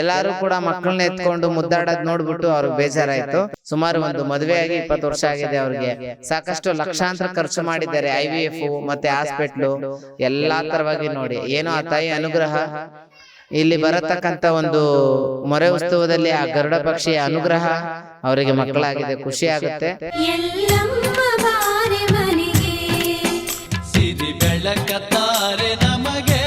ಎಲ್ಲಾರು ಕೂಡ ಮಕ್ಕಳನ್ನ ಎತ್ಕೊಂಡು ಮುದ್ದಾಡೋದ್ ನೋಡ್ಬಿಟ್ಟು ಅವ್ರಿಗೆ ಬೇಜಾರಾಯ್ತು. ಸುಮಾರು ಒಂದು ಮದುವೆ ಆಗಿ ಇಪ್ಪತ್ತು ವರ್ಷ ಆಗಿದೆ ಅವ್ರಿಗೆ. ಸಾಕಷ್ಟು ಲಕ್ಷಾಂತರ ಖರ್ಚು ಮಾಡಿದ್ದಾರೆ ಐ ವಿ ಎಫ್ ಮತ್ತೆ ಹಾಸ್ಪಿಟ್ಲು. ಎಲ್ಲಾ ತರವಾಗಿ ನೋಡಿ. ಏನು ಆ ತಾಯಿ ಅನುಗ್ರಹ. ಇಲ್ಲಿ ಬರತಕ್ಕಂತ ಒಂದು ಮೊರೆ ಉತ್ಸವದಲ್ಲಿ ಆ ಗರುಡ ಪಕ್ಷಿಯ ಅನುಗ್ರಹ ಅವರಿಗೆ ಮಕ್ಕಳಾಗಿದೆ. ಖುಷಿ ಆಗುತ್ತೆ. ಎಲ್ಲಮ್ಮ ಬಾರೆ ಮನೆಗೆ. ಸಿರಿ ಬೆಳಕತ್ತಾರೆ ನಮಗೆ.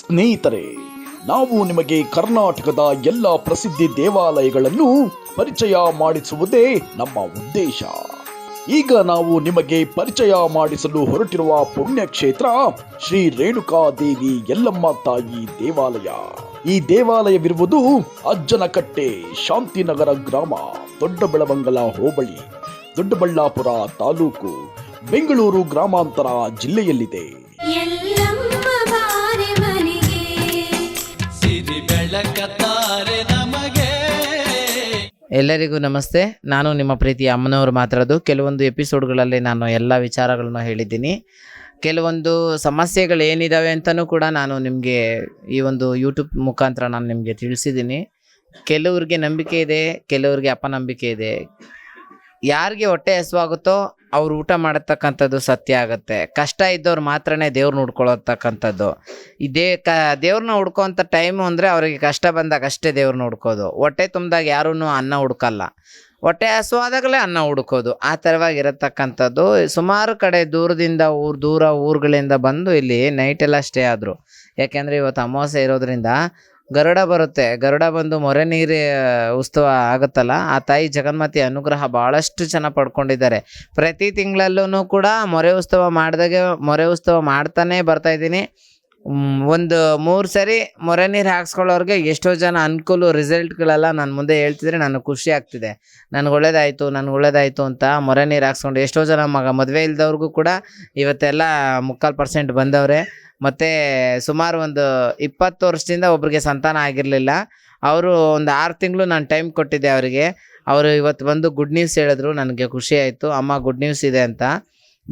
ಸ್ನೇಹಿತರೆ ನಾವು ನಿಮಗೆ ಕರ್ನಾಟಕದ ಎಲ್ಲ ಪ್ರಸಿದ್ಧಿ ದೇವಾಲಯಗಳನ್ನು ಪರಿಚಯ ಮಾಡಿಸುವುದೇ ನಮ್ಮ ಉದ್ದೇಶ. ಈಗ ನಾವು ನಿಮಗೆ ಪರಿಚಯ ಮಾಡಿಸಲು ಹೊರಟಿರುವ ಪುಣ್ಯಕ್ಷೇತ್ರ ಶ್ರೀ ರೇಣುಕಾದೇವಿ ಯಲ್ಲಮ್ಮ ತಾಯಿ ದೇವಾಲಯ. ಈ ದೇವಾಲಯವಿರುವುದು ಅಜ್ಜನಕಟ್ಟೆ ಶಾಂತಿನಗರ ಗ್ರಾಮ, ದೊಡ್ಡಬೆಳವಂಗಲ ಹೋಬಳಿ, ದೊಡ್ಡಬಳ್ಳಾಪುರ ತಾಲೂಕು, ಬೆಂಗಳೂರು ಗ್ರಾಮಾಂತರ ಜಿಲ್ಲೆಯಲ್ಲಿದೆ. ಎಲ್ಲರಿಗೂ ನಮಸ್ತೆ. ನಾನು ನಿಮ್ಮ ಪ್ರೀತಿಯ ಅಮ್ಮನವರು ಮಾತಾಡೋದು. ಕೆಲವೊಂದು ಎಪಿಸೋಡ್ಗಳಲ್ಲಿ ನಾನು ಎಲ್ಲ ವಿಚಾರಗಳನ್ನು ಹೇಳಿದ್ದೀನಿ. ಕೆಲವೊಂದು ಸಮಸ್ಯೆಗಳು ಏನಿದಾವೆ ಅಂತಲೂ ಕೂಡ ನಾನು ನಿಮಗೆ ಈ ಒಂದು ಯೂಟ್ಯೂಬ್ ಮುಖಾಂತರ ನಾನು ನಿಮಗೆ ತಿಳಿಸಿದ್ದೀನಿ. ಕೆಲವ್ರಿಗೆ ನಂಬಿಕೆ ಇದೆ, ಕೆಲವ್ರಿಗೆ ಅಪನಂಬಿಕೆ ಇದೆ. ಯಾರಿಗೆ ಹೊಟ್ಟೆ ಹಸುವಾಗುತ್ತೋ ಅವ್ರು ಊಟ ಮಾಡತಕ್ಕಂಥದ್ದು ಸತ್ಯ ಆಗುತ್ತೆ. ಕಷ್ಟ ಇದ್ದವ್ರು ಮಾತ್ರನೇ ದೇವ್ರನ್ನ ಹುಡ್ಕೊಳತಕ್ಕಂಥದ್ದು ಇದೇ ಕ ದೇವ್ರನ್ನ ಹುಡ್ಕೋಂಥ ಟೈಮು ಅಂದರೆ ಅವರಿಗೆ ಕಷ್ಟ ಬಂದಾಗ ಅಷ್ಟೇ ದೇವ್ರನ್ನ ಹುಡ್ಕೋದು ಹೊಟ್ಟೆ ತುಂಬಿದಾಗ ಯಾರೂ ಅನ್ನ ಹುಡ್ಕಲ್ಲ ಹೊಟ್ಟೆ ಹಸುವಾದಾಗಲೇ ಅನ್ನ ಹುಡುಕೋದು ಆ ಥರವಾಗಿರತಕ್ಕಂಥದ್ದು ಸುಮಾರು ಕಡೆ ದೂರದಿಂದ ಊರು, ದೂರ ಊರುಗಳಿಂದ ಬಂದು ಇಲ್ಲಿ ನೈಟೆಲ್ಲ ಸ್ಟೇ ಆದರು. ಯಾಕೆಂದರೆ ಇವತ್ತು ಅಮಾವಾಸ್ಯೆ ಇರೋದ್ರಿಂದ ಗರುಡ ಬರುತ್ತೆ. ಗರುಡ ಬಂದು ಮೊರೆ ನೀರು ಉತ್ಸವ ಆಗುತ್ತಲ್ಲ? ಆ ತಾಯಿ ಜಗನ್ಮಾತೆ ಅನುಗ್ರಹ ಭಾಳಷ್ಟು ಜನ ಪಡ್ಕೊಂಡಿದ್ದಾರೆ. ಪ್ರತಿ ತಿಂಗಳಲ್ಲೂ ಕೂಡ ಮೊರೆ ಉತ್ಸವ ಮಾಡಿದಾಗೆ, ಮೊರೆ ಉತ್ಸವ ಮಾಡ್ತಾನೆ ಬರ್ತಾ ಇದ್ದೀನಿ. ಒಂದು ಮೂರು ಸರಿ ಮೊರೆ ನೀರು ಹಾಕ್ಸ್ಕೊಳ್ಳೋರಿಗೆ ಎಷ್ಟೋ ಜನ ಅನುಕೂಲ ರಿಸಲ್ಟ್ಗಳೆಲ್ಲ ನಾನು ಮುಂದೆ ಹೇಳ್ತಿದ್ರೆ ನನಗೆ ಖುಷಿ ಆಗ್ತಿದೆ. ನನಗೆ ಒಳ್ಳೇದಾಯಿತು ನನಗೆ ಒಳ್ಳೇದಾಯಿತು ಅಂತ ಮೊರೆ ನೀರು ಹಾಕ್ಸ್ಕೊಂಡು ಎಷ್ಟೋ ಜನ ಮಗ ಮದುವೆ ಇಲ್ದವ್ರಿಗೂ ಕೂಡ ಇವತ್ತೆಲ್ಲ ಮುಕ್ಕಾಲು ಪರ್ಸೆಂಟ್ ಬಂದವ್ರೆ. ಮತ್ತು ಸುಮಾರು ಒಂದು ಇಪ್ಪತ್ತು ವರ್ಷದಿಂದ ಒಬ್ರಿಗೆ ಸಂತಾನ ಆಗಿರಲಿಲ್ಲ. ಅವರು ಒಂದು ಆರು ತಿಂಗಳು ನಾನು ಟೈಮ್ ಕೊಟ್ಟಿದ್ದೆ ಅವರಿಗೆ. ಅವರು ಇವತ್ತು ಬಂದು ಗುಡ್ ನ್ಯೂಸ್ ಹೇಳಿದ್ರು, ನನಗೆ ಖುಷಿ ಆಯಿತು. ಅಮ್ಮ ಗುಡ್ ನ್ಯೂಸ್ ಇದೆ ಅಂತ.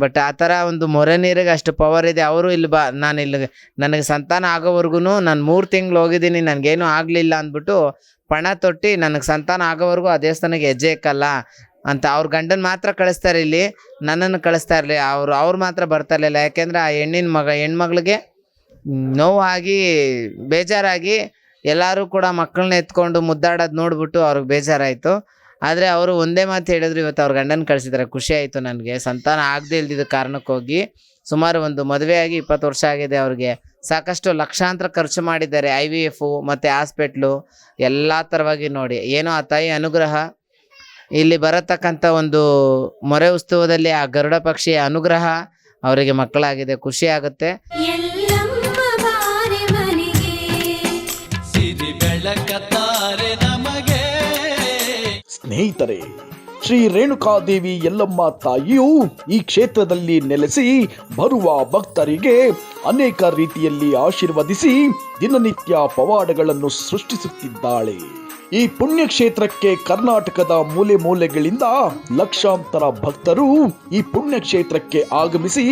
ಬಟ್ ಆ ಥರ ಒಂದು ಮೊರೆ ನೀರಿಗೆ ಅಷ್ಟು ಪವರ್ ಇದೆ. ಅವರು ಇಲ್ಲಿ ಬಾ, ನಾನು ಇಲ್ಲಿ ನನಗೆ ಸಂತಾನ ಆಗೋವರೆಗೂ ನಾನು ಮೂರು ತಿಂಗಳು ಹೋಗಿದ್ದೀನಿ, ನನಗೇನು ಆಗಲಿಲ್ಲ ಅಂದ್ಬಿಟ್ಟು ಪಣ ತೊಟ್ಟಿ ನನಗೆ ಸಂತಾನ ಆಗೋವರೆಗೂ ಆ ದೇವಸ್ಥಾನಕ್ಕೆ ಹೆಜ್ಜೆ ಇಕ್ಕಲ್ಲ. ಅಂತ ಅವ್ರ ಗಂಡನ ಮಾತ್ರ ಕಳಿಸ್ತಾರೆ ಇಲ್ಲಿ ನನ್ನನ್ನು ಕಳಿಸ್ತಾ ಇರಲಿ, ಅವರು, ಅವ್ರು ಮಾತ್ರ ಬರ್ತಾ ಇರಲಿಲ್ಲ. ಯಾಕೆಂದರೆ ಆ ಹೆಣ್ಣಿನ ಮಗ, ಹೆಣ್ಮಗಳಿಗೆ ನೋವಾಗಿ, ಬೇಜಾರಾಗಿ ಎಲ್ಲರೂ ಕೂಡ ಮಕ್ಕಳನ್ನ ಎತ್ಕೊಂಡು ಮುದ್ದಾಡೋದು ನೋಡ್ಬಿಟ್ಟು ಅವ್ರಿಗೆ ಬೇಜಾರಾಯಿತು. ಆದರೆ ಅವರು ಒಂದೇ ಮಾತು ಹೇಳಿದ್ರು, ಇವತ್ತು ಅವ್ರ ಗಂಡನ ಕಳಿಸಿದ್ದಾರೆ ಖುಷಿ ಆಯಿತು ನನಗೆ. ಸಂತಾನ ಆಗದೆ ಇಲ್ದಿದ್ದ ಕಾರಣಕ್ಕೋಗಿ ಸುಮಾರು ಒಂದು ಮದುವೆ ಆಗಿ ಇಪ್ಪತ್ತು ವರ್ಷ ಆಗಿದೆ ಅವ್ರಿಗೆ. ಸಾಕಷ್ಟು ಲಕ್ಷಾಂತರ ಖರ್ಚು ಮಾಡಿದ್ದಾರೆ ಐ ವಿ ಎಫು ಮತ್ತು ಹಾಸ್ಪಿಟ್ಲು, ಎಲ್ಲ ಥರವಾಗಿ ನೋಡಿ. ಏನೋ ಆ ತಾಯಿ ಅನುಗ್ರಹ ಇಲ್ಲಿ ಬರತಕ್ಕಂಥ ಒಂದು ಮೊರೆ ಉತ್ಸವದಲ್ಲಿ ಆ ಗರುಡ ಪಕ್ಷಿಯ ಅನುಗ್ರಹ ಅವರಿಗೆ ಮಕ್ಕಳಾಗಿದೆ ಖುಷಿ ಆಗುತ್ತೆ. ಸ್ನೇಹಿತರೆ ಶ್ರೀ ರೇಣುಕಾದೇವಿ ಎಲ್ಲಮ್ಮ ತಾಯಿಯು ಈ ಕ್ಷೇತ್ರದಲ್ಲಿ ನೆಲೆಸಿ ಬರುವ ಭಕ್ತರಿಗೆ ಅನೇಕ ರೀತಿಯಲ್ಲಿ ಆಶೀರ್ವದಿಸಿ ದಿನನಿತ್ಯ ಪವಾಡಗಳನ್ನು ಸೃಷ್ಟಿಸುತ್ತಿದ್ದಾಳೆ. ಈ ಪುಣ್ಯಕ್ಷೇತ್ರಕ್ಕೆ ಕರ್ನಾಟಕದ ಮೂಲೆ ಮೂಲೆಗಳಿಂದ ಲಕ್ಷಾಂತರ ಭಕ್ತರು ಈ ಪುಣ್ಯಕ್ಷೇತ್ರಕ್ಕೆ ಆಗಮಿಸಿ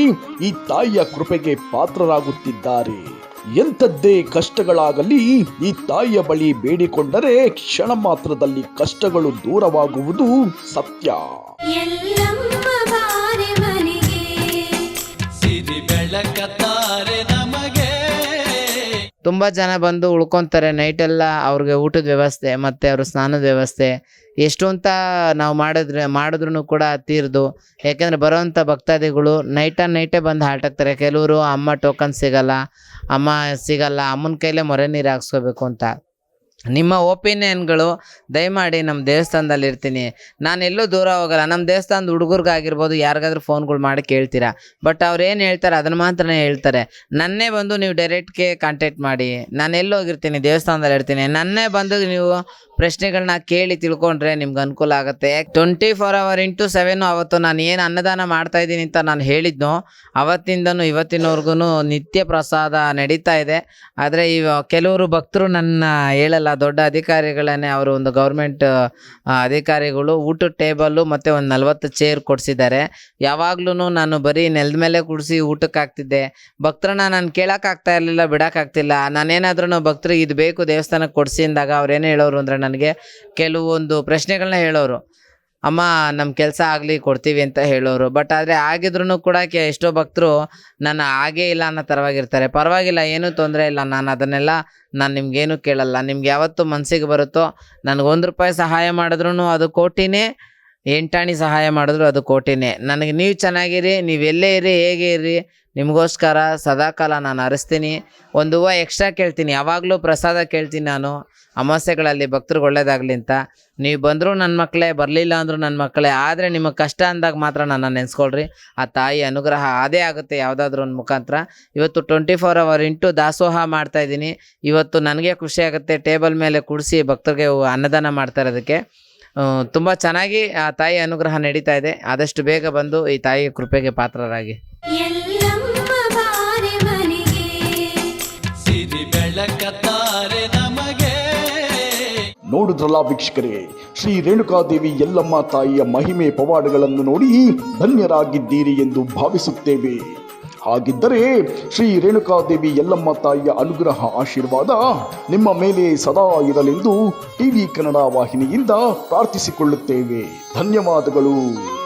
ಈ ತಾಯಿಯ ಕೃಪೆಗೆ ಪಾತ್ರರಾಗುತ್ತಿದ್ದಾರೆ. ಎಂಥದ್ದೇ ಕಷ್ಟಗಳಾಗಲಿ ಈ ತಾಯಿಯ ಬಳಿ ಬೇಡಿಕೊಂಡರೆ ಕ್ಷಣ ಮಾತ್ರದಲ್ಲಿ ಕಷ್ಟಗಳು ದೂರವಾಗುವುದು ಸತ್ಯ. ತುಂಬ ಜನ ಬಂದು ಉಳ್ಕೊತಾರೆ ನೈಟೆಲ್ಲ ಅವ್ರಿಗೆ ಊಟದ ವ್ಯವಸ್ಥೆ, ಮತ್ತು ಅವ್ರ ಸ್ನಾನದ ವ್ಯವಸ್ಥೆ. ಎಷ್ಟು ಅಂತ ನಾವು ಮಾಡಿದ್ರೆ ಮಾಡಿದ್ರು ಕೂಡ ತೀರ್ದು. ಯಾಕೆಂದರೆ ಬರೋವಂಥ ಭಕ್ತಾದಿಗಳು ನೈಟ ನೈಟೇ ಬಂದು ಹಾಟಾಕ್ತಾರೆ ಕೆಲವರು ಅಮ್ಮ ಟೋಕನ್ ಸಿಗಲ್ಲ, ಅಮ್ಮ ಸಿಗಲ್ಲ, ಅಮ್ಮನ ಕೈಲೇ ಮೊರೆ ನೀರು ಹಾಕ್ಸ್ಕೋಬೇಕು ಅಂತ. ನಿಮ್ಮ ಒಪಿನಿಯನ್ಗಳು ದಯಮಾಡಿ ನಮ್ಮ ದೇವಸ್ಥಾನದಲ್ಲಿ ಇರ್ತೀನಿ. ನಾನು ಎಲ್ಲೂ ದೂರ ಹೋಗಲ್ಲ. ನಮ್ಮ ದೇವಸ್ಥಾನದ ಹುಡುಗರಿಗಾಗಿರ್ಬೋದು, ಯಾರಿಗಾದ್ರೂ ಫೋನ್ಗಳು ಮಾಡಿ ಕೇಳ್ತೀರಾ? ಬಟ್ ಅವ್ರು ಏನು ಹೇಳ್ತಾರೆ ಅದನ್ನು ಮಾತ್ರ ಹೇಳ್ತಾರೆ. ನನ್ನೇ ಬಂದು ನೀವು ಡೈರೆಕ್ಟ್ಗೆ ಕಾಂಟ್ಯಾಕ್ಟ್ ಮಾಡಿ. ನಾನು ಎಲ್ಲೋಗಿರ್ತೀನಿ ದೇವಸ್ಥಾನದಲ್ಲಿ ಇರ್ತೀನಿ. ನನ್ನೇ ಬಂದು ನೀವು ಪ್ರಶ್ನೆಗಳನ್ನ ಕೇಳಿ ತಿಳ್ಕೊಂಡ್ರೆ ನಿಮ್ಗೆ ಅನುಕೂಲ ಆಗುತ್ತೆ. Twenty four hour into seven ಅವತ್ತು ನಾನು ಏನು ಅನ್ನದಾನ ಮಾಡ್ತಾ ಇದ್ದೀನಿ ಅಂತ ನಾನು ಹೇಳಿದ್ನೋ, ಅವತ್ತಿಂದನೂ ಇವತ್ತಿನವರೆಗೂ ನಿತ್ಯ ಪ್ರಸಾದ ನಡೀತಾ ಇದೆ. ಆದರೆ ಈ ಕೆಲವರು ಭಕ್ತರು ನನ್ನ ಹೇಳಲ್ಲ. ಅಲ್ಲ ದೊಡ್ಡ ಅಧಿಕಾರಿಗಳನ್ನೇ ಅವರು ಒಂದು ಗೌರ್ಮೆಂಟ್ ಅಧಿಕಾರಿಗಳು ಊಟದ ಟೇಬಲ್ಲು ಮತ್ತು ಒಂದು ನಲವತ್ತು ಚೇರ್ ಕೊಡಿಸಿದ್ದಾರೆ. ಯಾವಾಗ್ಲೂ ನಾನು ಬರೀ ನೆಲದ ಮೇಲೆ ಕುಡಿಸಿ ಊಟಕ್ಕೆ ಹಾಕ್ತಿದ್ದೆ. ಭಕ್ತರನ್ನ ನಾನು ಕೇಳೋಕ್ಕಾಗ್ತಾ ಇರಲಿಲ್ಲ ಬಿಡೋಕ್ಕಾಗ್ತಿಲ್ಲ ನಾನೇನಾದ್ರೂ ಭಕ್ತರಿಗೆ ಇದು ಬೇಕು ದೇವಸ್ಥಾನಕ್ಕೆ ಕೊಡಿಸಿ ಅಂದಾಗ ಅವ್ರೇನು ಹೇಳೋರು ಅಂದರೆ ನನಗೆ ಕೆಲವೊಂದು ಪ್ರಶ್ನೆಗಳನ್ನ ಹೇಳೋರು. ಅಮ್ಮ ನಮ್ಮ ಕೆಲಸ ಆಗಲಿ, ಕೊಡ್ತೀವಿ ಅಂತ ಹೇಳೋರು. ಬಟ್ ಆದರೆ ಆಗಿದ್ರು ಕೂಡ ಕೆ, ಎಷ್ಟೋ ಭಕ್ತರು ನನ್ನ ಹಾಗೇ ಇಲ್ಲ ಅನ್ನೋ ಥರವಾಗಿರ್ತಾರೆ ಪರವಾಗಿಲ್ಲ, ಏನೂ ತೊಂದರೆ ಇಲ್ಲ. ನಾನು ಅದನ್ನೆಲ್ಲ ನಾನು ನಿಮ್ಗೇನು ಕೇಳಲ್ಲ. ನಿಮ್ಗೆ ಯಾವತ್ತು ಮನಸ್ಸಿಗೆ ಬರುತ್ತೋ ನನಗೆ ಒಂದು ರೂಪಾಯಿ ಸಹಾಯ ಮಾಡಿದ್ರು ಅದು ಕೋಟಿನೇ. ಎಂಟಾಣಿ ಸಹಾಯ ಮಾಡಿದ್ರು ಅದು ಕೋಟಿನೇ. ನನಗೆ ನೀವು ಚೆನ್ನಾಗಿರಿ ನೀವು ಎಲ್ಲೇ ಇರಿ, ಹೇಗೆ ಇರಿ ನಿಮಗೋಸ್ಕರ ಸದಾಕಾಲ ನಾನು ಅರಿಸ್ತೀನಿ. ಒಂದು ಹೂವು ಎಕ್ಸ್ಟ್ರಾ ಕೇಳ್ತೀನಿ. ಯಾವಾಗಲೂ ಪ್ರಸಾದ ಕೇಳ್ತೀನಿ ನಾನು. ಅಮಾವಾಸ್ಯೆಗಳಲ್ಲಿ ಭಕ್ತರಿಗೆ ಒಳ್ಳೇದಾಗಲಿ ಅಂತ. ನೀವು ಬಂದರೂ ನನ್ನ ಮಕ್ಕಳೇ ಬರಲಿಲ್ಲ ಅಂದರೂ ನನ್ನ ಮಕ್ಕಳೇ ಆದರೆ ನಿಮಗೆ ಕಷ್ಟ ಅಂದಾಗ ಮಾತ್ರ ನನ್ನ ನೆನೆಸ್ಕೊಳ್ರಿ. ಆ ತಾಯಿ ಅನುಗ್ರಹ ಅದೇ ಆಗುತ್ತೆ ಯಾವುದಾದ್ರೂ ಒಂದು ಮುಖಾಂತರ. ಇವತ್ತು ಟ್ವೆಂಟಿ ಫೋರ್ ಅವರ್ ಇಂಟು ದಾಸೋಹ ಮಾಡ್ತಾ ಇದ್ದೀನಿ. ಇವತ್ತು ನನಗೆ ಖುಷಿ ಆಗುತ್ತೆ. ಟೇಬಲ್ ಮೇಲೆ ಕೂಡಿಸಿ ಭಕ್ತರಿಗೆ ಅನ್ನದಾನ ಮಾಡ್ತಾ ಇರೋದಕ್ಕೆ. ತುಂಬ ಚೆನ್ನಾಗಿ ಆ ತಾಯಿ ಅನುಗ್ರಹ ನಡೀತಾ ಇದೆ. ಆದಷ್ಟು ಬೇಗ ಬಂದು ಈ ತಾಯಿ ಕೃಪೆಗೆ ಪಾತ್ರರಾಗಿ. ನೋಡಿದ್ರಲ್ಲ ವೀಕ್ಷಕರೇ, ಶ್ರೀ ರೇಣುಕಾದೇವಿ ಎಲ್ಲಮ್ಮ ತಾಯಿಯ ಮಹಿಮೆ ಪವಾಡಗಳನ್ನು ನೋಡಿ ಧನ್ಯರಾಗಿದ್ದೀರಿ ಎಂದು ಭಾವಿಸುತ್ತೇವೆ. ಹಾಗಿದ್ದರೆ ಶ್ರೀ ರೇಣುಕಾದೇವಿ ಎಲ್ಲಮ್ಮ ತಾಯಿಯ ಅನುಗ್ರಹ ಆಶೀರ್ವಾದ ನಿಮ್ಮ ಮೇಲೆ ಸದಾ ಇರಲೆಂದು ಟಿವಿ ಕನ್ನಡ ವಾಹಿನಿಯಿಂದ ಪ್ರಾರ್ಥಿಸಿಕೊಳ್ಳುತ್ತೇವೆ. ಧನ್ಯವಾದಗಳು.